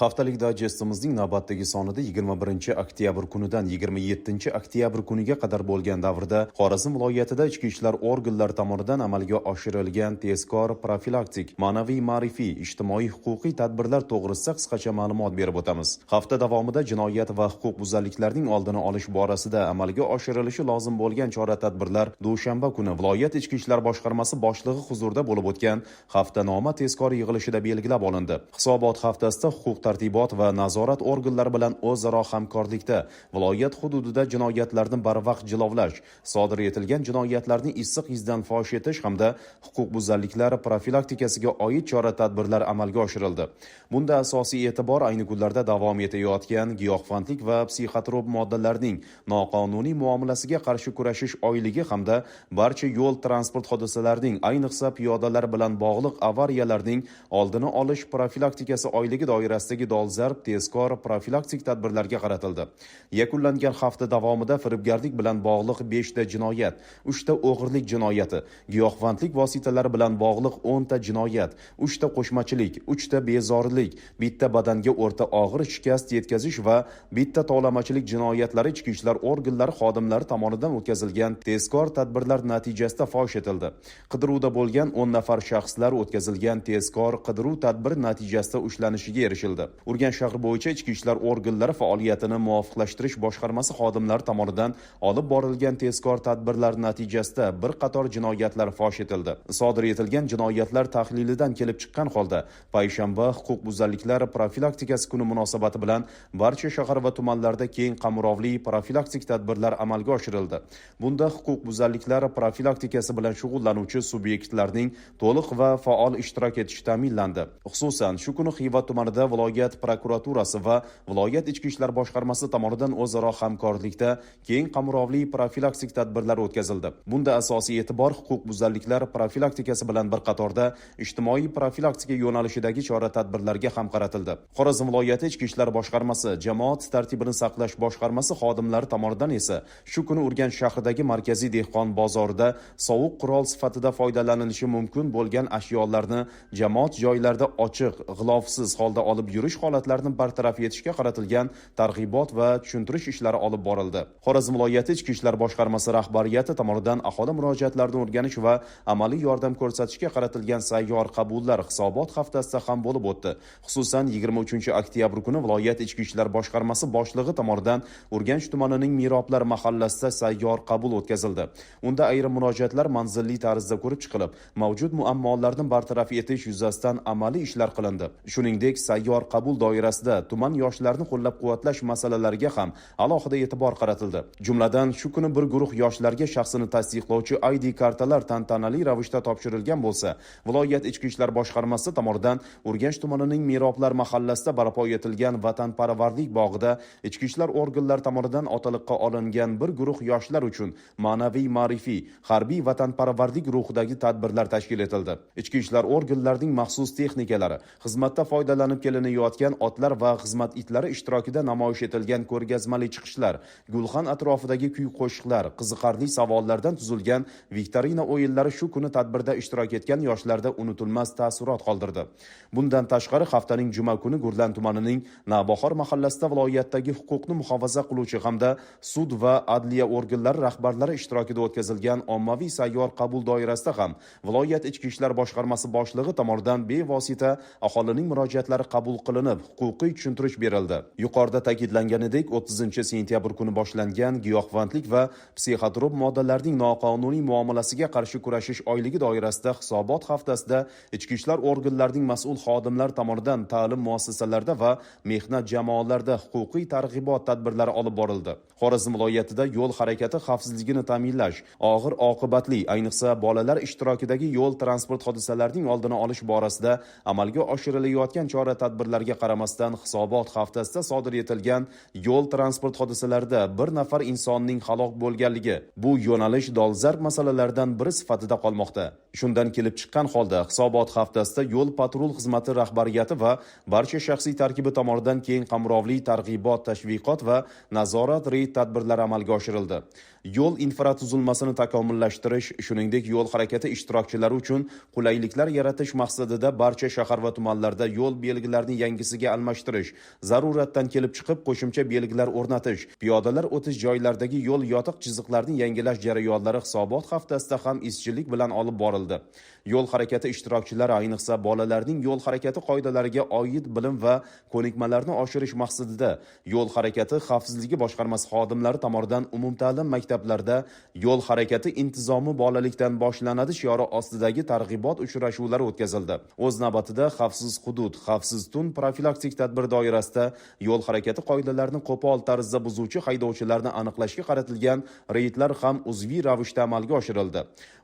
haftalik dayjestimizning navbatdagi sonida 21 oktyabr kunidan 27 oktyabr kuniga qadar bo'lgan davrda xorazm viloyatida ichki ishlar organlari tomonidan amalga oshirilgan tezkor profilaktik ma'naviy ma'rifiy ijtimoiy huquqiy tadbirlar to'g'risida qisqacha ma'lumot berib o'tamiz. Hafta davomida jinoyat va huquqbuzarliklarning oldini olish borasida amalga oshirilishi lozim bo'lgan chora tadbirlar dushanba kuni viloyat ichki ishlar boshqarmasi boshlig'i huzurida bo'lib o'tgan haftanoma tezkor yig'ilishida belgilab olindi. Hisobot haftasida huquq tartibot va nazorat organlari bilan o'zaro hamkorlikda. Viloyat hududida jinoyatlarni barvaqt jilovlash sodir etilgan jinoyatlarni issiq yuzdan fosh etish hamda huquqbuzarliklar profilaktikasiga oid chora tadbirlar amalga oshirildi. Bunda asosiy e'tibor ayni kunlarda davom etayotgan giyohvandlik va psixotrop moddalarning noqonuniy muomalasiga qarshi kurashish oyligi hamda barcha yo'l transport hodisalarining ayniqsa piyodalar bilan bog'liq avariyalarning oldini olish profilaktikasi oyligi doirasidagi dolzarb tezkor profilaktik tadbirlarga qaratildi. Yakunlangan hafta davomida firibgarlik bilan bog'liq beshta jinoyat uchta o'g'irlik jinoyati giyohvandlik vositalari bilan bog'liq o'nta jinoyat uchta qo'shmachilik uchta bezorilik bitta badanga o'rta og'ir shikast yetkazish va bitta tovlamachilik jinoyatlari ichki ishlar organlari xodimlari tomonidan o'tkazilgan tezkor tadbirlar natijasida fosh etildi. Qidiruvda bo'lgan o'n nafar shaxslar o'tkazilgan tezkor qidiruv tadbiri natijasida ushlanishiga erishildi. Urganch shahri bo'yicha ichki ishlar organlari faoliyatini muvofiqlashtirish boshqarmasi xodimlari tomonidan olib borilgan tezkor tadbirlar natijasida bir qator jinoyatlar fosh etildi. Sodir etilgan jinoyatlar tahlilidan kelib chiqqan holda payshanba huquqbuzarliklar profilaktikasi kuni munosabati bilan barcha shahar va tumanlarda keng qamrovli profilaktik tadbirlar amalga oshirildi. Bunda huquqbuzarliklar profilaktikasi bilan shug'ullanuvchi subyektlarning to'liq va faol ishtirok etishi ta'minlandi. Xususan shu kuni xiva tumanida viloyat prokuraturasi va viloyat ichki ishlar boshqarmasi tomonidan o'zaro hamkorlikda keng qamrovli profilaktik tadbirlar o'tkazildi. Bunda asosiy e'tibor huquqbuzarliklar profilaktikasi bilan bir qatorda ijtimoiy profilaktika yo'nalishidagi chora tadbirlarga ham qaratildi. Xorazm viloyati ichki ishlar boshqarmasi jamoat tartibini saqlash boshqarmasi xodimlari tomonidan esa shu kuni urganch shahridagi markaziy dehqon bozorida sovuq qurol sifatida foydalanilishi mumkin bo'lgan ashyolarni jamoat joylarida ochiq g'ilofsiz holda olib yurish holatlarini bartaraf etishga qaratilgan targ'ibot va tushuntirish ishlari olib borildi. Xorazm viloyati ichki ishlar boshqarmasi rahbariyati tomonidan aholi murojaatlarini o'rganish va amaliy yordam ko'rsatishga qaratilgan sayyor qabullar hisobot haftasida ham bo'lib o'tdi. Xususan 23 oktyabr kuni viloyat ichki ishlar boshqarmasi boshlig'i tomonidan urganch tumanining miroblar mahallasida sayyor qabul o'tkazildi. Unda ayrim murojaatlar manzilli tarzda ko'rib chiqilib mavjud muammolarni bartaraf etish yuzasidan amaliy ishlar qilindi. Shuningdek sayyor qabul doirasida tuman yoshlarni qo'llab quvvatlash masalalariga ham alohida e'tibor qaratildi. Jumladan shu kuni bir guruh yoshlarga shaxsini tasdiqlovchi id kartalar tantanali ravishda topshirilgan bo'lsa viloyat ichki ishlar boshqarmasi tomonidan urganch tumanining meroblar mahallasida barpo etilgan vatanparvarlik bog'ida ichki ishlar organlari tomonidan otaliqqa olingan bir guruh yoshlar uchun ma'naviy ma'rifiy harbiy vatanparvarlik ruhidagi tadbirlar tashkil etildi. Ichki ishlar organlarining maxsus texnikalari xizmatda foydalanib kelinayotgan otlar va xizmat itlari ishtirokida namoyish etilgan ko'rgazmali chiqishlar gulxan atrofidagi kuy qo'shiqlar qiziqarli savollardan tuzilgan viktorina o'yinlari shu kuni tadbirda ishtirok etgan yoshlarda unutilmas taassurot qoldirdi. Bundan tashqari haftaning juma kuni gurlan tumanining navbahor mahallasida viloyatdagi huquqni muhofaza qiluvchi hamda sud va adliya organlari rahbarlari ishtirokida o'tkazilgan ommaviy sayyor qabul doirasida ham viloyat ichki ishlar boshqarmasi boshlig'i tomonidan bevosita aholining murojaatlari qabul qilinib huquqiy tushuntirish berildi. Yuqorida ta'kidlanganidek 30 sentyabr kuni boshlangan giyohvandlik va psixotrop moddalarning noqonuniy muomalasiga qarshi kurashish oyligi doirasida hisobot haftasida ichki ishlar organlarining mas'ul xodimlar tomonidan ta'lim muassasalarida va mehnat jamoalarida huquqiy targ'ibot tadbirlari olib borildi. Xorazm viloyatida yo'l harakati xavfsizligini ta'minlash og'ir oqibatli ayniqsa bolalar ishtirokidagi yo'l transport hodisalarining oldini olish borasida amalga oshirilayotgan chora tadbirlar tadbirlarga qaramasdan hisobot haftasida sodir etilgan yo'l transport hodisalarida bir nafar insonning halok bo'lganligi bu yo'nalish dolzarb masalalardan biri sifatida qolmoqda. Shundan kelib chiqqan holda hisobot haftasida yo'l patrul xizmati rahbariyati va barcha shaxsiy tarkibi tomonidan keng qamrovli targ'ibot tashviqot va nazorat reyd tadbirlari amalga oshirildi. Yo'l infratuzilmasini takomillashtirish shuningdek yo'l harakati ishtirokchilari uchun qulayliklar yaratish maqsadida barcha shahar va tumanlarda yo'l belgilarini yangisiga almashtirish zaruratdan kelib chiqib qo'shimcha belgilar o'rnatish piyodalar o'tish joylaridagi yo'l yotiq chiziqlarni yangilash jarayonlari hisobot haftasida ham izchillik bilan olib borildi. Yo'l harakati ishtirokchilari ayniqsa bolalarning yo'l harakati qoidalariga oid bilim va ko'nikmalarni oshirish maqsadida yo'l harakati xavfsizligi boshqarmasi xodimlari tomonidan umumta'lim maktablarda yo'l harakati intizomi bolalikdan boshlanadi shiori ostidagi targ'ibot uchrashuvlari o'tkazildi. O'z navbatida xavfsiz hudud xavfsiz tun profilaktik tadbir doirasida yo'l harakati qoidalarini qo'pol tarzda buzuvchi haydovchilarni aniqlashga qaratilgan reydlar ham uzviy ravishda amalga oshirildi.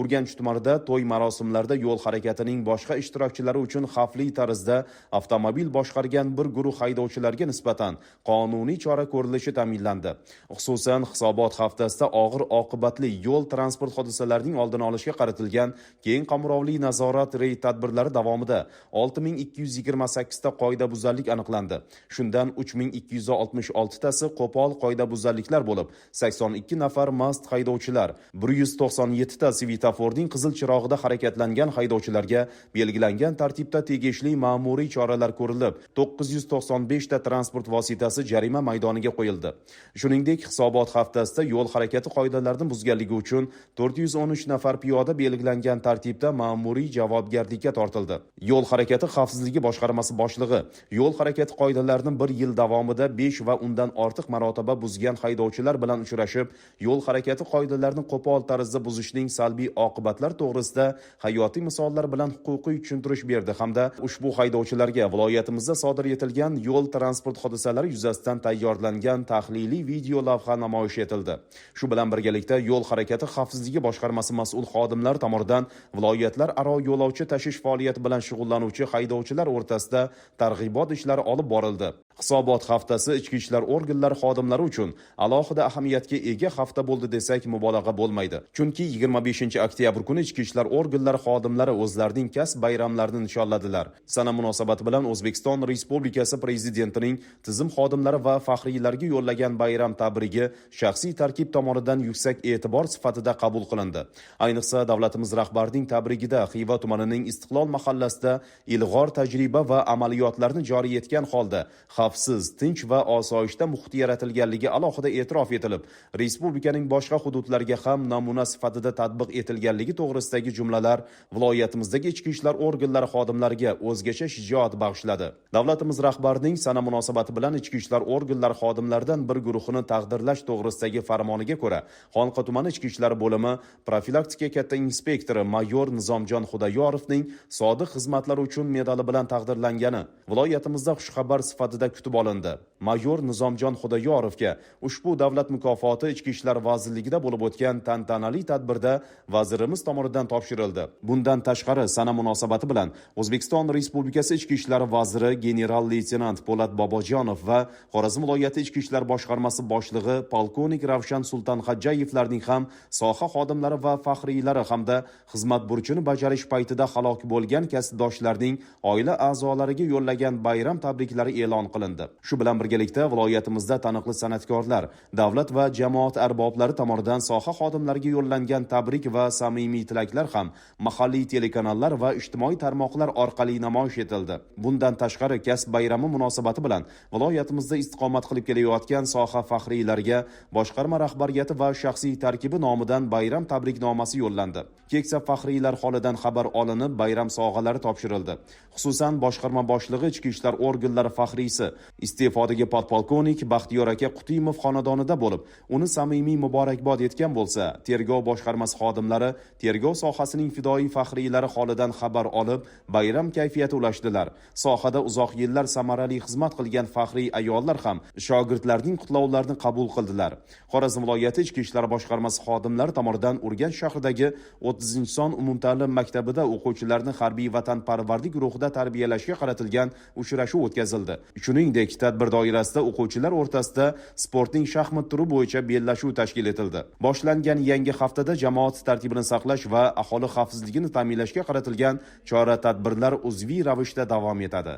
Urganch tumanida to'y marosimlarida yo'l harakatining boshqa ishtirokchilari uchun xavfli tarzda avtomobil boshqargan bir guruh haydovchilarga nisbatan qonuniy chora ko'rilishi ta'minlandi. Xususan hisobot haftasida og'ir oqibatli yo'l transport hodisalarining oldini olishga qaratilgan keng qamrovli nazorat reyd tadbirlari davomida 6228 ta qoidabuzarlik aniqlandi. Shundan 3266 tasi qo'pol qoidabuzarliklar bo'lib 82 nafar mast haydovchilar 197 ta svetoforning qizil chirog'ida harakatlangan haydovchilarga belgilangan tartibda tegishli ma'muriy choralar ko'rilib 995 ta transport vositasi jarima maydoniga qo'yildi. Shuningdek hisobot haftasida yo'l harakati qoidalarini buzganligi uchun 413 nafar piyoda belgilangan tartibda ma'muriy javobgarlikka tortildi. Yo'l harakati xavfsizligi boshqarmasi boshlig'i yo'l harakati qoidalarini bir yil davomida 5 va undan ortiq marotaba buzgan haydovchilar bilan uchrashib yo'l harakati qoidalarini qo'pol tarzda buzishning salbiy oqibatlar to'g'risida hayotiy misollar bilan huquqiy tushuntirish berdi hamda ushbu haydovchilarga viloyatimizda sodir etilgan yo'l transport hodisalari yuzasidan tayyorlangan tahliliy video lavha namoyish etildi. Shu bilan birgalikda yo'l harakati xavfsizligi boshqarmasi mas'ul xodimlari tomonidan viloyatlar aro yo'lovchi tashish faoliyati bilan shug'ullanuvchi haydovchilar o'rtasida targ'ibot ishlari olib borildi. Hisobot haftasi ichki ishlar organlari xodimlari uchun alohida ahamiyatga ega hafta bo'ldi desak mubolag'a bo'lmaydi. Chunki 25 oktyabr kuni ichki ishlar organlari xodimlari o'zlarining kasb bayramlarini nishonladilar. Sana munosabati bilan o'zbekiston respublikasi prezidentining tizim xodimlari va faxriylarga yo'llagan bayram tabrigi shaxsiy tarkib tomonidan yuksak e'tibor sifatida qabul qilindi. Ayniqsa davlatimiz rahbarining tabrigida xiva tumanining istiqlol mahallasida ilg'or tajriba va amaliyotlarni joriy etgan holda xavfsiz tinch va osoyishta muhit yaratilganligi alohida e'tirof etilib respublikaning boshqa hududlariga ham namuna sifatida tatbiq etilganligi to'g'risidagi jumlalar viloyatimizdagi ichki ishlar organlari xodimlariga o'zgacha shijoat bag'ishladi. Davlatimiz rahbarining sana munosabati bilan ichki ishlar organlari xodimlaridan bir guruhini taqdirlash to'g'risidagi farmoniga ko'ra xonqa tumani ichki ishlar bo'limi profilaktika katta inspektori mayor nizomjon xudoyorovning sodiq xizmatlari uchun medali bilan taqdirlangani viloyatimizda xushxabar sifatida kutib olindi. Mayor nizomjon xudoyorovga ushbu davlat mukofoti ichki ishlar vazirligida bo'lib o'tgan tantanali tadbirda vazirimiz tomonidan topshirildi. Bundan tashqari sana munosabati bilan o'zbekiston respublikasi ichki ishlar vaziri general leytenant po'lat bobojonov va xorazm viloyati ichki ishlar boshqarmasi boshlig'i polkovnik ravshan sultonxodjayevlarning ham soha xodimlari va faxriylari hamda xizmat burchini bajarish paytida halok bo'lgan kasbdoshlarning oila a'zolariga yo'llagan bayram tabriklari e'lon qilindi. Shu bilan birgalikda viloyatimizda taniqli san'atkorlar davlat va jamoat arboblari tomonidan soha xodimlariga yo'llangan tabrik va samimiy tilaklar ham mahalliy telekanallar va ijtimoiy tarmoqlar orqali namoyish etildi. Bundan tashqari kasb bayrami munosabati bilan viloyatimizda istiqomat qilib kelayotgan soha faxriylariga boshqarma rahbariyati va shaxsiy tarkibi nomidan bayram tabriknomasi yo'llandi. Keksa faxriylar holidan xabar olinib bayram sovg'alari topshirildi. Xususan boshqarma boshlig'i ichki ishlar organlari faxriysi iste'fodagi podpolkovnik baxtiyor aka qutimov xonadonida bo'lib uni samimiy muborakbod etgan bo'lsa tergov boshqarmasi xodimlari tergov sohasining fidoyi faxriylari holidan xabar olib bayram kayfiyati ulashdilar. Sohada uzoq yillar samarali xizmat qilgan faxriy ayollar ham shogirdlarning qutlovlarini qabul qildilar. Xorazm viloyati ichki ishlar boshqarmasi xodimlari tomonidan urganch shahridagi o'ttizinchi son umumta'lim maktabida o'quvchilarni harbiy vatanparvarlik ruhida tarbiyalashga qaratilgan uchrashuv o'tkazildi. Shuningdek tadbir doirasida o'quvchilar o'rtasida sportning shaxmat turi bo'yicha bellashuv tashkil etildi. Boshlangan yangi haftada jamoat tartibini saqlash va aholi xavfsizligini ta'minlashga qaratilgan chora tadbirlar uzviy ravishda davom etadi.